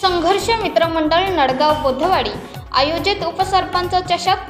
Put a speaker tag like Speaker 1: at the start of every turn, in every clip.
Speaker 1: संघर्ष मित्रमंडळ नडगाव बोधवाडी आयोजित उपसरपंच चषक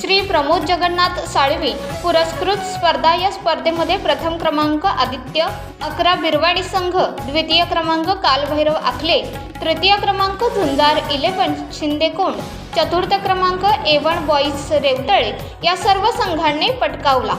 Speaker 1: श्री प्रमोद जगन्नाथ साळवी पुरस्कृत स्पर्धा या स्पर्धेमध्ये प्रथम क्रमांक आदित्य अकरा बिरवाडी संघ द्वितीय क्रमांक कालभैरव आखले तृतीय क्रमांक झुंजार इलेव्हन शिंदेकोंड चतुर्थ क्रमांक एवन बॉईज रेवतळे या सर्व संघांनी पटकावला.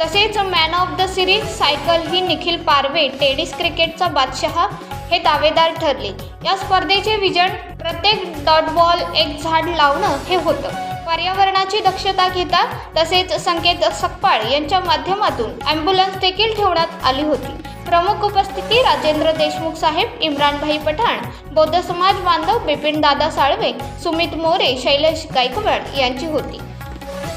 Speaker 1: तसेच man of the series cycle he Nikhil Parve tennis क्रिकेटचा बादशहा हे दावेदार ठरले. या स्पर्धेचे विजन प्रत्येक डॉट बॉल एक झाड लावणं हे होतं. पर्यावरणाची दक्षता घेता तसेच संकेत सकपाळ यांच्या माध्यमातून ॲम्ब्युलन्स देखील ठेवण्यात आली होती. प्रमुख उपस्थिती राजेंद्र देशमुख साहेब इम्रानभाई पठाण बौद्ध समाज बांधव बिपिन दादा साळवे सुमित मोरे शैलेश गायकवाड यांची होती.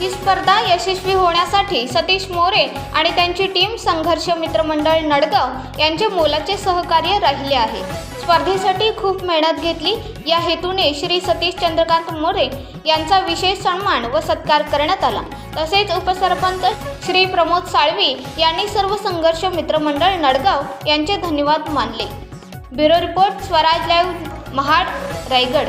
Speaker 1: ही स्पर्धा यशस्वी होण्यासाठी सतीश मोरे आणि त्यांची टीम संघर्ष मित्रमंडळ नडगाव यांचे मोलाचे सहकार्य राहिले आहे. स्पर्धेसाठी खूप मेहनत घेतली. या हेतूने श्री सतीश चंद्रकांत मोरे यांचा विशेष सन्मान व सत्कार करण्यात आला. तसेच उपसरपंच श्री प्रमोद साळवी यांनी सर्व संघर्ष मित्रमंडळ नडगाव यांचे धन्यवाद मानले. Bureau report Swaraj live Mahad Raigad.